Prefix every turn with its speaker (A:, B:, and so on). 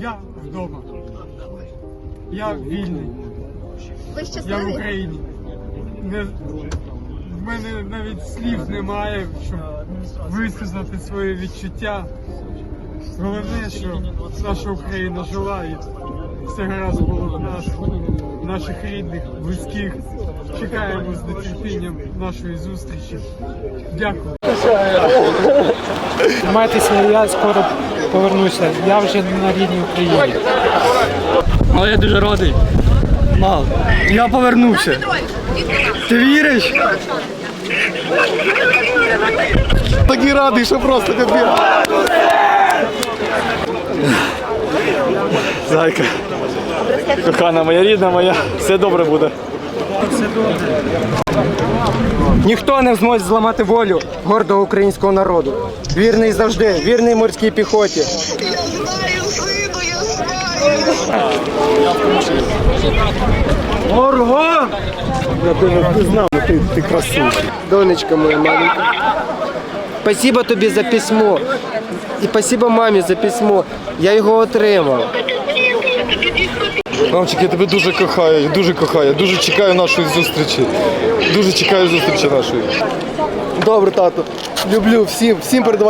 A: Я вдома. Я вільний.
B: Ви
A: Я в? Україні. Не, в мене навіть слів немає, щоб висказати свої відчуття. Головне, що наша Україна жила і все гаразд було в нас, наших рідних, близьких. Чекаємо з нетерпінням нашої зустрічі. Дякую.
C: Тримайтеся, я скоро повернуся. Я вже на рідній Україні.
D: Але я дуже радий. Мал, я повернувся. Ти віриш?
E: Такий радий, що просто капець. Зайка. Кохана моя рідна моя, все добре буде.
F: Ніхто не зможе зламати волю гордого українського народу. Вірний завжди, вірний морській піхоті.
G: Я знаю, сину, я знаю.
F: Горгон!
E: Я думаю, ти знав, ти, ти красивий.
F: Донечка моя маленька. Спасибо тобі за письмо. І спасибо мамі за письмо. Я його отримав.
E: Мамчик, я тебе дуже кохаю, дуже кохаю, дуже чекаю нашої зустрічі. Дуже чекаю зустрічі нашої.
F: Добре, тато. Люблю всім, всім передавай.